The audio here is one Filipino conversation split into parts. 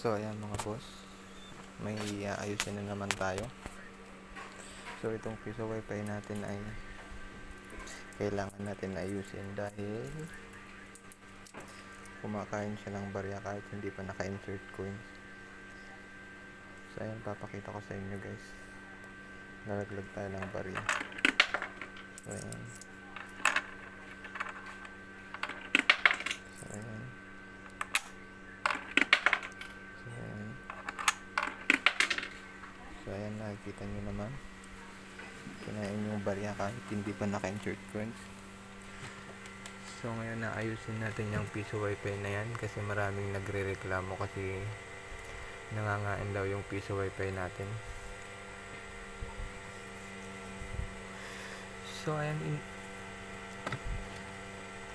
So, ayan mga boss. May aayusin na naman tayo. So, itong piso wifi natin ay kailangan natin ayusin dahil kumakain siya ng barya kahit hindi pa naka-insert coins. So, ayan, papakita ko sa inyo guys. Nalaglag tayo ng barya. So, ayan. So, ayan. So, ayan. So, ayan, nakikita nyo naman. Kinain yung barya kahit hindi pa naka-insert coins. So, ngayon naayusin natin yung piso wifi na yan kasi maraming nagre-reklamo kasi nangangain daw yung piso wifi natin. So, ayan, in,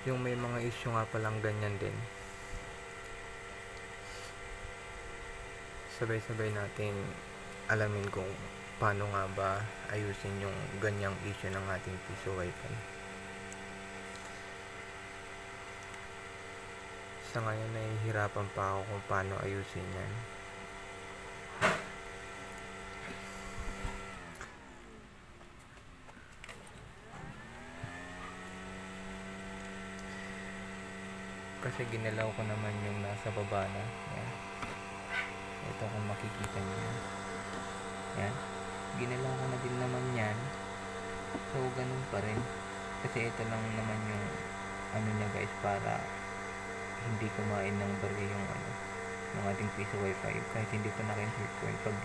yung may mga issue nga palang ganyan din. Sabay-sabay natin alamin kung paano nga ba ayusin yung ganyang issue ng ating piso wifi. Sa ngayon, nahihirapan pa ako kung paano ayusin yan. Kasi ginalaw ko naman yung nasa baba na. Yan. Ito kung makikita niyo. Yan. Ginalaw na din naman yan. So, ganun pa rin. Kasi ito lang naman yung ano niya guys para hindi kumain ng barya yung ano ng ating piso wifi kahit hindi pa naka-insert ko pag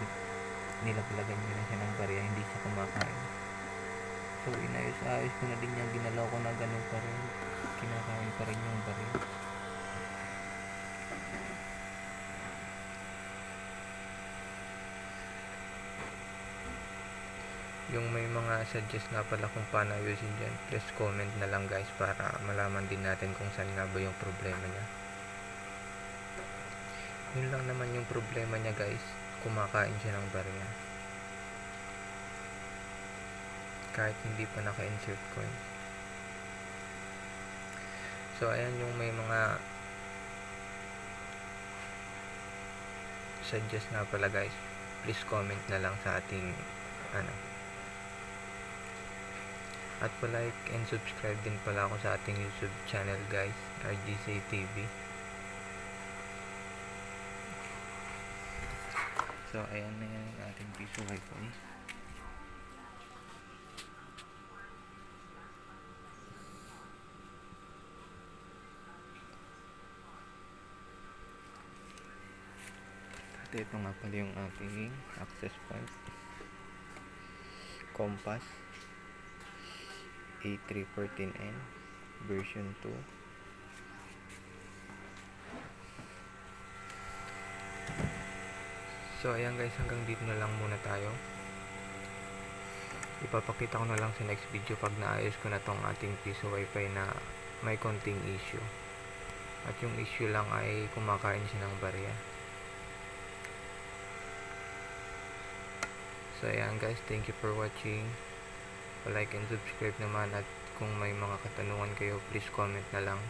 nilaglagan nyo na siya ng barya hindi siya kumakain so inayos-ayos ko na din yung ginalaw ko na ganun pa rin kinakain pa rin yung barya yung may mga suggest nga pala kung paano ayusin dyan please comment na lang guys para malaman din natin kung saan nga ba yung problema niya. Yun lang naman yung problema niya guys. Kumakain siya ng barya. Kahit hindi pa naka-insert coin so ayan yung may mga suggest nga pala guys. Please comment na lang sa ating ano at pa-like and subscribe din pala ako sa ating YouTube channel guys, RGC TV. So, ayan na yan ating piso wifi. At ito nga pala yung ating access point. Compass. A314N version 2 So ayan guys hanggang dito na lang muna tayo. Ipapakita ko na lang sa next video pag naayos ko na tong ating piso wifi na may konting issue. At yung issue lang ay kumakain siya ng barya. So ayan guys thank you for watching like and subscribe naman at kung may mga katanungan kayo please comment na lang